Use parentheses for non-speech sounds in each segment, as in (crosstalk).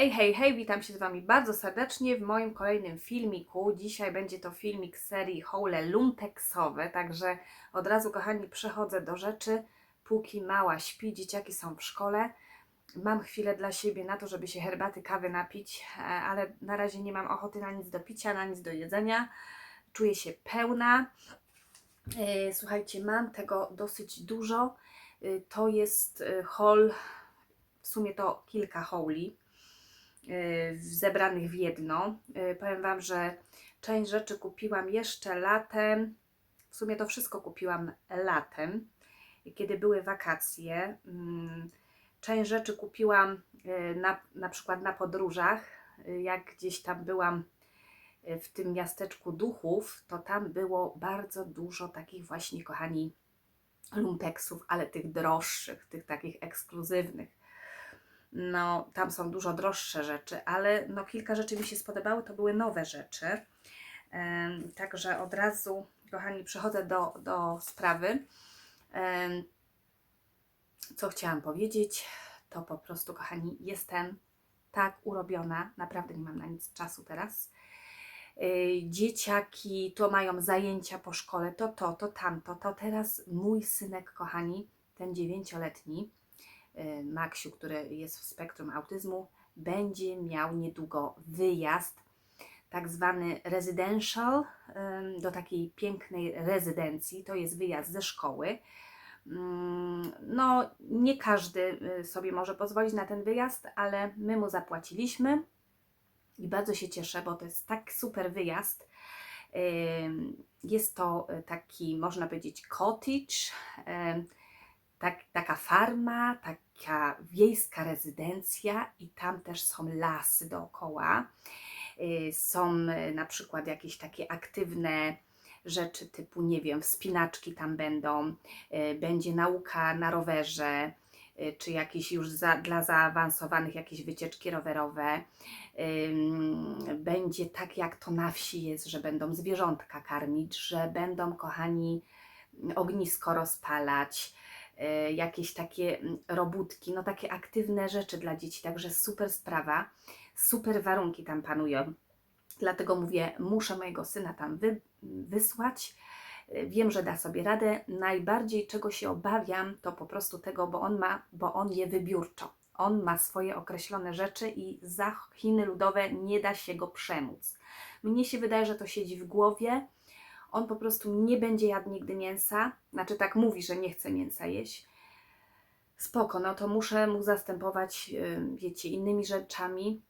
Hej, hej, hej, witam się z Wami bardzo serdecznie w moim kolejnym filmiku. Dzisiaj będzie to filmik serii Hole Lumpeksowe, także od razu, kochani, przechodzę do rzeczy. Póki mała śpi, dzieciaki są w szkole. Mam chwilę dla siebie na to, żeby się herbaty, kawy napić, e, ale na razie nie mam ochoty na nic do picia, na nic do jedzenia. Czuję się pełna. E, Słuchajcie, mam tego dosyć dużo. E, To jest haul, w sumie to kilka hauli y, zebranych w jedno. Y, Powiem Wam, że część rzeczy kupiłam jeszcze latem. W sumie to wszystko kupiłam latem, kiedy były wakacje. Mm, Część rzeczy kupiłam y, na, na przykład na podróżach. Y, Jak gdzieś tam byłam y, w tym miasteczku duchów, to tam było bardzo dużo takich właśnie, kochani, lumpeksów, ale tych droższych, tych takich ekskluzywnych no tam są dużo droższe rzeczy, ale no kilka rzeczy mi się spodobały, to były nowe rzeczy. Także od razu, kochani, przechodzę do, do sprawy. Co chciałam powiedzieć, to po prostu, kochani, jestem tak urobiona, naprawdę nie mam na nic czasu teraz. Y, Dzieciaki to mają zajęcia po szkole, to to, to tamto, to teraz mój synek, kochani, ten dziewięcioletni, Maksiu, który jest w spektrum autyzmu, będzie miał niedługo wyjazd, tak zwany residential, ym, do takiej pięknej rezydencji. To jest wyjazd ze szkoły. Mm, No, nie każdy y, sobie może pozwolić na ten wyjazd, ale my mu zapłaciliśmy i bardzo się cieszę, bo to jest tak super wyjazd. Jest to y, taki, można powiedzieć, cottage, tak, taka farma, taka wiejska rezydencja i tam też są lasy dookoła. Y, Są y, na przykład jakieś takie aktywne rzeczy typu, nie wiem, wspinaczki tam będą, y, będzie nauka na rowerze, czy jakieś już za, dla zaawansowanych jakieś wycieczki rowerowe. Będzie tak jak to na wsi jest, że będą zwierzątka karmić, że będą, kochani, ognisko rozpalać, jakieś takie mm, robótki, no takie aktywne rzeczy dla dzieci, także super sprawa, super warunki tam panują. Dlatego mówię, muszę mojego syna tam wy, wysłać. Y, Wiem, że da sobie radę. Najbardziej czego się obawiam, to po prostu tego, bo on ma, bo on je wybiórczo. On ma swoje określone rzeczy i za Chiny ludowe nie da się go przemóc. Mnie się wydaje, że to siedzi w głowie. On po prostu nie będzie jadł nigdy mięsa. Znaczy tak mówi, że nie chce mięsa jeść. Spoko, no to muszę mu zastępować, wiecie, innymi rzeczami,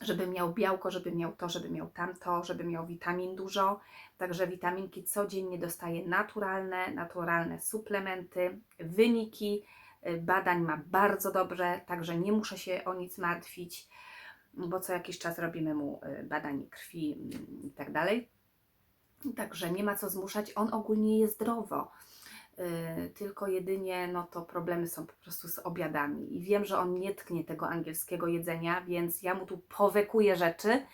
żeby miał białko, żeby miał to, żeby miał tamto, żeby miał witamin dużo. Także witaminki codziennie dostaje naturalne, naturalne suplementy, wyniki y, badań ma bardzo dobrze, także nie muszę się o nic martwić, bo co jakiś czas robimy mu y, badanie krwi mm, i tak dalej. Także nie ma co zmuszać, on ogólnie je zdrowo. Yy, tylko jedynie no to problemy są po prostu z obiadami. I wiem, że on nie tknie tego angielskiego jedzenia, więc ja mu tu powekuję rzeczy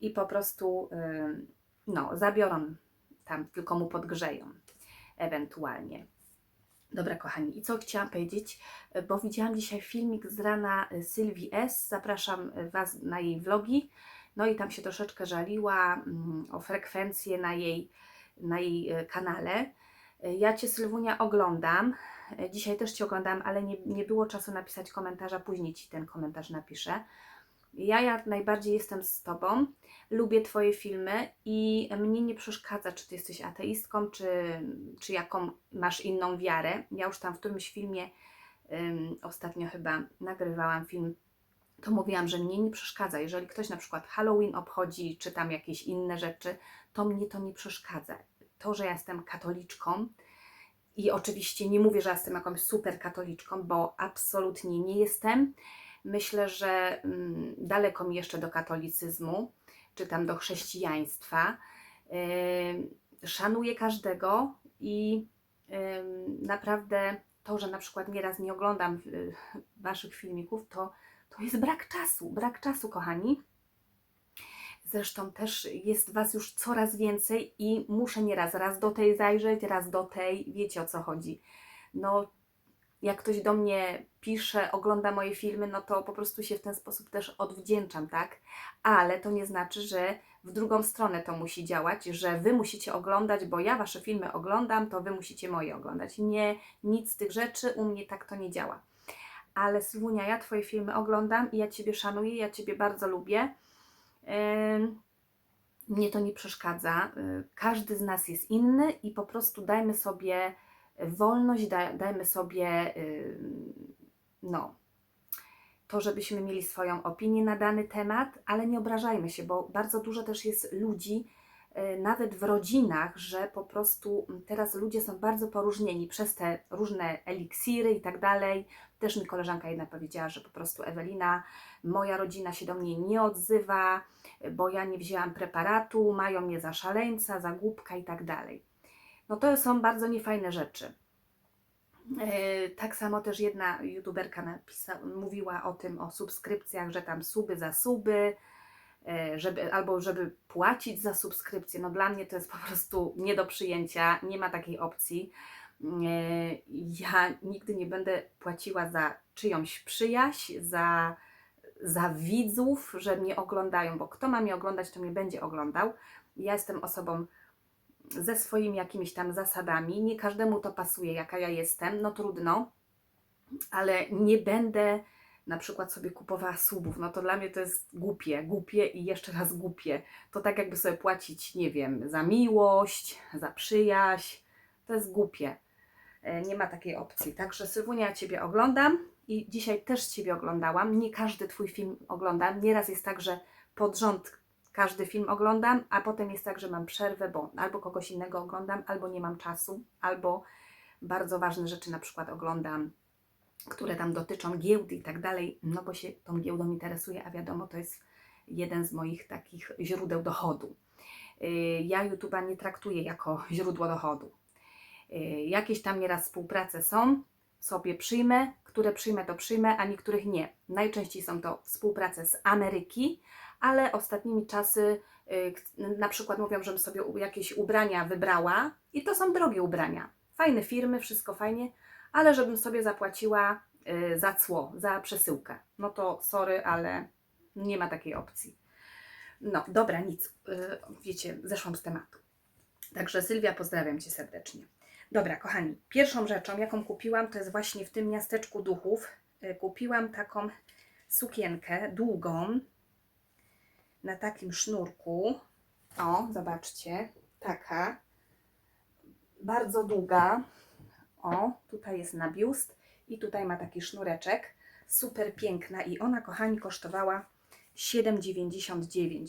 i po prostu yy, no, zabiorą tam, tylko mu podgrzeją ewentualnie. Dobra, kochani, i co chciałam powiedzieć, Yy, bo widziałam dzisiaj filmik z rana Sylwii S. Zapraszam Was na jej vlogi. No i tam się troszeczkę żaliła mm, o frekwencję na jej, na jej yy, kanale. Ja Cię, Sylwunia, oglądam. Dzisiaj też Cię oglądam, ale nie, nie było czasu napisać komentarza. Później Ci ten komentarz napiszę. Ja jak najbardziej jestem z Tobą. Lubię Twoje filmy i mnie nie przeszkadza, czy Ty jesteś ateistką, czy, czy jaką masz inną wiarę. Ja już tam w którymś filmie, ostatnio chyba nagrywałam film, to mówiłam, że mnie nie przeszkadza. Jeżeli ktoś na przykład Halloween obchodzi, czy tam jakieś inne rzeczy, to mnie to nie przeszkadza to, że ja jestem katoliczką i oczywiście nie mówię, że ja jestem jakąś super katoliczką, bo absolutnie nie jestem. Myślę, że mm, daleko mi jeszcze do katolicyzmu, czy tam do chrześcijaństwa. Yy, szanuję każdego i yy, naprawdę to, że na przykład nieraz nie oglądam yy, Waszych filmików, to, to jest brak czasu. Brak czasu, kochani. Zresztą też jest Was już coraz więcej i muszę nieraz raz do tej zajrzeć, raz do tej, wiecie o co chodzi. No, jak ktoś do mnie pisze, ogląda moje filmy, no to po prostu się w ten sposób też odwdzięczam, tak? Ale to nie znaczy, że w drugą stronę to musi działać, że wy musicie oglądać, bo ja wasze filmy oglądam, to wy musicie moje oglądać. Nie, nic z tych rzeczy, u mnie tak to nie działa. Ale Sylwunia, ja twoje filmy oglądam i ja ciebie szanuję, ja ciebie bardzo lubię. Mnie to nie przeszkadza. Y, Każdy z nas jest inny i po prostu dajmy sobie wolność, da, dajmy sobie no, to, żebyśmy mieli swoją opinię na dany temat, ale nie obrażajmy się, bo bardzo dużo też jest ludzi, nawet w rodzinach, że po prostu teraz ludzie są bardzo poróżnieni przez te różne eliksiry i tak dalej. Też mi koleżanka jedna powiedziała, że po prostu Ewelina, moja rodzina się do mnie nie odzywa, bo ja nie wzięłam preparatu, mają mnie za szaleńca, za głupka i tak dalej. No to są bardzo niefajne rzeczy. E, Tak samo też jedna youtuberka napisa, mówiła o tym, o subskrypcjach, że tam suby za suby, e, żeby, albo żeby płacić za subskrypcję. No dla mnie to jest po prostu nie do przyjęcia, nie ma takiej opcji. E, Ja nigdy nie będę płaciła za czyjąś przyjaźń, za, za widzów, że mnie oglądają, bo kto ma mnie oglądać, to mnie będzie oglądał. Ja jestem osobą ze swoimi jakimiś tam zasadami. Nie każdemu to pasuje, jaka ja jestem, no trudno, ale nie będę na przykład sobie kupowała subów. No to dla mnie to jest głupie, głupie i jeszcze raz głupie. To tak jakby sobie płacić, nie wiem, za miłość, za przyjaźń. To jest głupie. E, Nie ma takiej opcji. Także Sylwunia, Ciebie oglądam i dzisiaj też Ciebie oglądałam. Nie każdy Twój film oglądam. Nieraz jest tak, że pod rząd każdy film oglądam, a potem jest tak, że mam przerwę, bo albo kogoś innego oglądam, albo nie mam czasu, albo bardzo ważne rzeczy na przykład oglądam, które tam dotyczą giełdy i tak dalej, no bo się tą giełdą interesuję, a wiadomo, to jest jeden z moich takich źródeł dochodu. Yy, Ja YouTube'a nie traktuję jako (laughs) źródło dochodu. Yy, Jakieś tam nieraz współprace są, sobie przyjmę, które przyjmę, to przyjmę, a niektórych nie. Najczęściej są to współprace z Ameryki, ale ostatnimi czasy y, na przykład mówią, żebym sobie jakieś ubrania wybrała i to są drogie ubrania. Fajne firmy, wszystko fajnie, ale żebym sobie zapłaciła y, za cło, za przesyłkę. No to sorry, ale nie ma takiej opcji. No, dobra, nic. y, Wiecie, zeszłam z tematu. Także Sylwia, pozdrawiam Cię serdecznie. Dobra, kochani, pierwszą rzeczą, jaką kupiłam, to jest właśnie w tym miasteczku duchów. y, Kupiłam taką sukienkę długą, na takim sznurku. O, zobaczcie, taka. Bardzo długa. O, tutaj jest na biust i tutaj ma taki sznureczek. Super piękna i ona, kochani, kosztowała 7,99.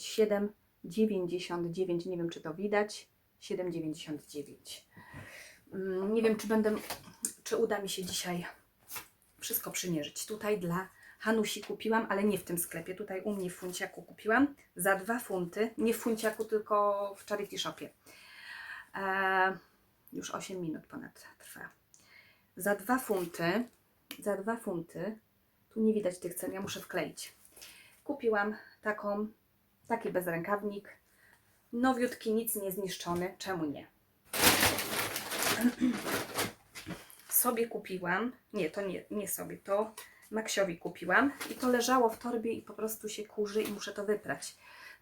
7,99, nie wiem czy to widać. 7,99. Mm, Nie wiem, czy będę, czy uda mi się dzisiaj wszystko przymierzyć. Tutaj dla Hanusi kupiłam, ale nie w tym sklepie. Tutaj u mnie w Funciaku kupiłam za 2 funty. Nie w Funciaku, tylko w Charity Shopie. E, już 8 minut ponad trwa. Za 2 funty, za 2 funty, tu nie widać tych cen, ja muszę wkleić. Kupiłam taką, taki bezrękawnik. Nowiutki, nic nie zniszczony. Czemu nie? (clears throat) sobie kupiłam, nie, to nie, nie sobie, to Maksiowi kupiłam i to leżało w torbie i po prostu się kurzy i muszę to wyprać.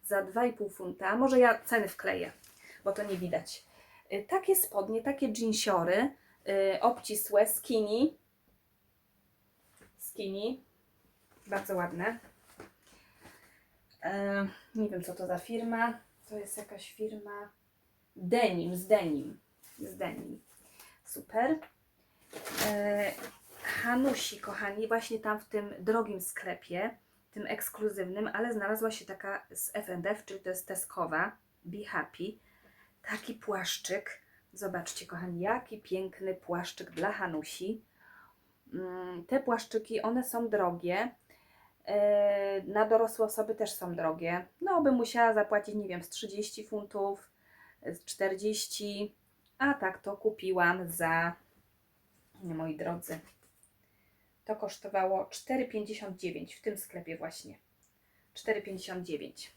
Za 2,5 funta, może ja ceny wkleję, bo to nie widać. Y, Takie spodnie, takie jeansiory, y, obcisłe, skinny, skinny, bardzo ładne. E, nie wiem co to za firma, to jest jakaś firma Denim, z Denim, z Denim. Super. E, Hanusi, kochani, właśnie tam w tym drogim sklepie, tym ekskluzywnym, ale znalazła się taka z F&F, czyli to jest Teskowa, Be Happy. Taki płaszczyk. Zobaczcie, kochani, jaki piękny płaszczyk dla Hanusi. Mm, Te płaszczyki, one są drogie. E, Na dorosłe osoby też są drogie. No, bym musiała zapłacić, nie wiem, z 30 funtów, z 40, a tak to kupiłam za nie, moi drodzy. To kosztowało 4,59 w tym sklepie właśnie. 4,59.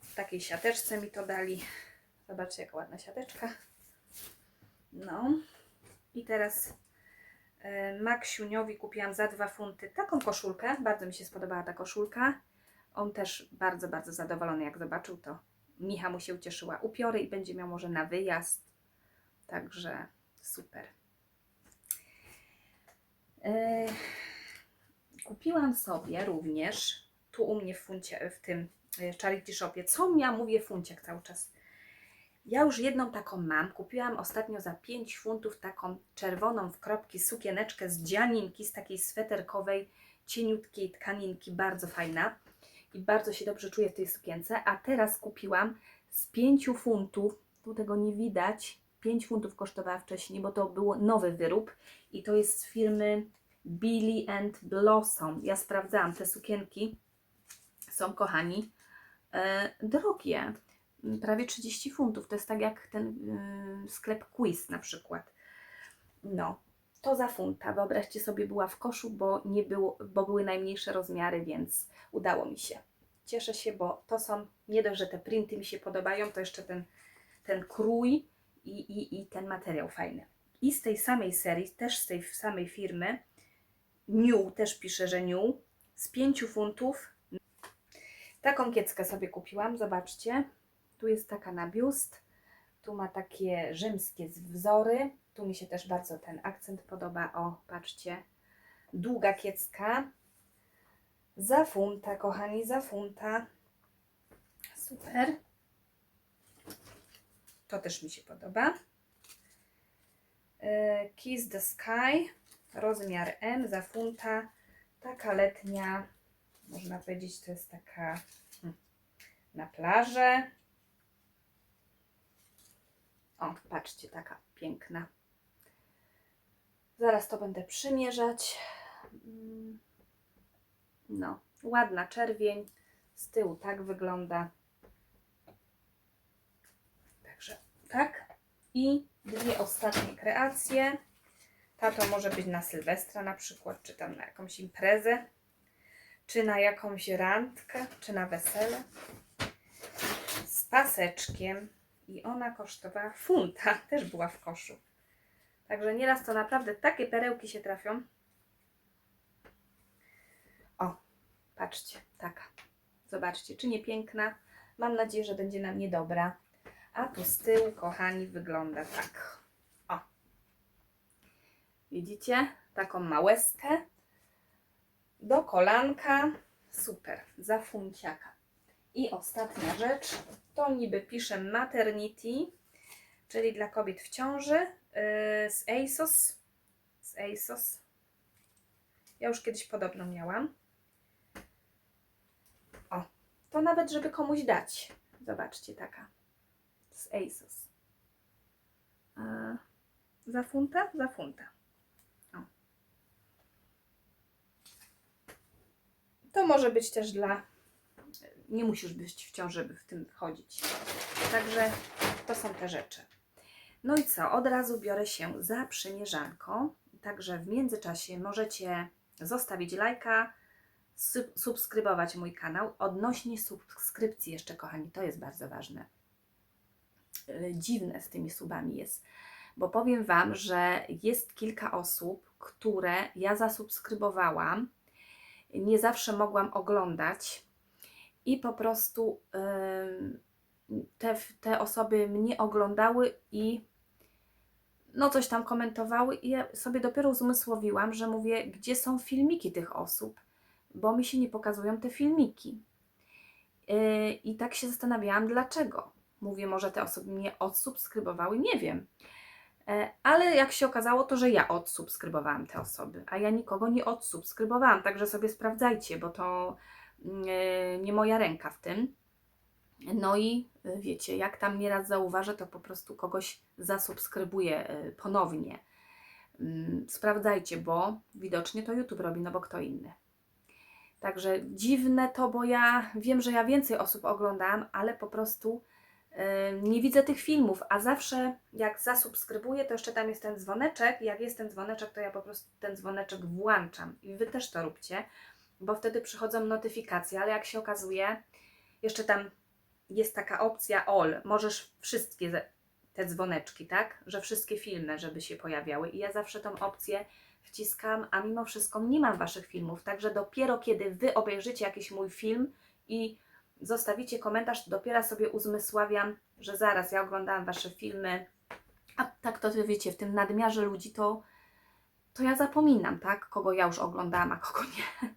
W takiej siateczce mi to dali. Zobaczcie, jaka ładna siateczka. No. I teraz E, Maksiuniowi kupiłam za 2 funty taką koszulkę. Bardzo mi się spodobała ta koszulka. On też bardzo, bardzo zadowolony, jak zobaczył to. Micha mu się ucieszyła upiory i będzie miał może na wyjazd. Także super. E, Kupiłam sobie również tu u mnie w funcie, w tym e, charity shopie. Co ja mówię funciak cały czas? Ja już jedną taką mam. Kupiłam ostatnio za 5 funtów taką czerwoną w kropki sukieneczkę z dzianinki, z takiej sweterkowej, cieniutkiej tkaninki, bardzo fajna. I bardzo się dobrze czuję w tej sukience. A teraz kupiłam z 5 funtów, tu tego nie widać, 5 funtów kosztowała wcześniej, bo to był nowy wyrób i to jest z firmy Billy and Blossom. Ja sprawdzałam te sukienki, są kochani, e, drogie prawie 30 funtów. To jest tak jak ten yy, sklep Quiz na przykład. No, to za funta. Wyobraźcie sobie, była w koszu, bo, nie było, bo były najmniejsze rozmiary, więc udało mi się. Cieszę się, bo to są, nie dość, że te printy mi się podobają, to jeszcze ten, ten krój i, i, i ten materiał fajny. I z tej samej serii, też z tej samej firmy, New, też pisze, że New, z 5 funtów. Taką kieckę sobie kupiłam, zobaczcie. Tu jest taka na biust, tu ma takie rzymskie wzory. Tu mi się też bardzo ten akcent podoba. O, patrzcie, długa kiecka. Za funta, kochani, za funta. Super. To też mi się podoba. E, Kiss the Sky, rozmiar M za funta. Taka letnia, można powiedzieć, to jest taka hmm, na plażę. O, patrzcie, taka piękna. Zaraz to będę przymierzać. Mm, No, ładna czerwień. Z tyłu tak wygląda. Także tak. I dwie ostatnie kreacje. Ta to może być na Sylwestra na przykład, czy tam na jakąś imprezę, czy na jakąś randkę, czy na wesele. Z paseczkiem i ona kosztowała funta, (laughs) też była w koszu. Także nieraz to naprawdę takie perełki się trafią. O, patrzcie, taka. Zobaczcie, czy nie piękna. Mam nadzieję, że będzie nam niedobra. A tu z tyłu, kochani, wygląda tak. O. Widzicie? Taką małeskę. Do kolanka. Super. Za funciaka. I ostatnia rzecz, to niby pisze maternity, czyli dla kobiet w ciąży yy, z ASOS. Z ASOS. Ja już kiedyś podobną miałam. O, to nawet żeby komuś dać. Zobaczcie, taka. Z ASOS. A, za funta? Za funta. O. To może być też dla nie musisz być w ciąży, żeby w tym wchodzić. Także to są te rzeczy. No i co? Od razu biorę się za przymierzanko. Także w międzyczasie możecie zostawić lajka, sub- subskrybować mój kanał. Odnośnie subskrypcji jeszcze, kochani, to jest bardzo ważne. Yy, Dziwne z tymi subami jest, bo powiem Wam, że jest kilka osób, które ja zasubskrybowałam. Nie zawsze mogłam oglądać, i po prostu te, te osoby mnie oglądały i no coś tam komentowały i ja sobie dopiero uzmysłowiłam, że mówię, gdzie są filmiki tych osób, bo mi się nie pokazują te filmiki. Yy, I tak się zastanawiałam, dlaczego. Mówię, może te osoby mnie odsubskrybowały, nie wiem. E, Ale jak się okazało, to że ja odsubskrybowałam te osoby, a ja nikogo nie odsubskrybowałam, także sobie sprawdzajcie, bo to nie, moja ręka w tym. No i y, wiecie, jak tam nieraz zauważę, to po prostu kogoś zasubskrybuję y, ponownie. Mm, Sprawdzajcie, bo widocznie to YouTube robi, no bo kto inny. Także dziwne to, bo ja wiem, że ja więcej osób oglądam, ale po prostu y, nie widzę tych filmów, a zawsze jak zasubskrybuję, to jeszcze tam jest ten dzwoneczek. Jak jest ten dzwoneczek, to ja po prostu ten dzwoneczek włączam. I Wy też to róbcie bo wtedy przychodzą notyfikacje, ale jak się okazuje, jeszcze tam jest taka opcja all, możesz wszystkie te dzwoneczki, tak? Że wszystkie filmy, żeby się pojawiały. I ja zawsze tą opcję wciskam, a mimo wszystko nie mam Waszych filmów. Także dopiero kiedy Wy obejrzycie jakiś mój film i zostawicie komentarz, dopiero sobie uzmysławiam, że zaraz ja oglądałam Wasze filmy. A tak to Wy wiecie, w tym nadmiarze ludzi to, to ja zapominam, tak? Kogo ja już oglądałam, a kogo nie.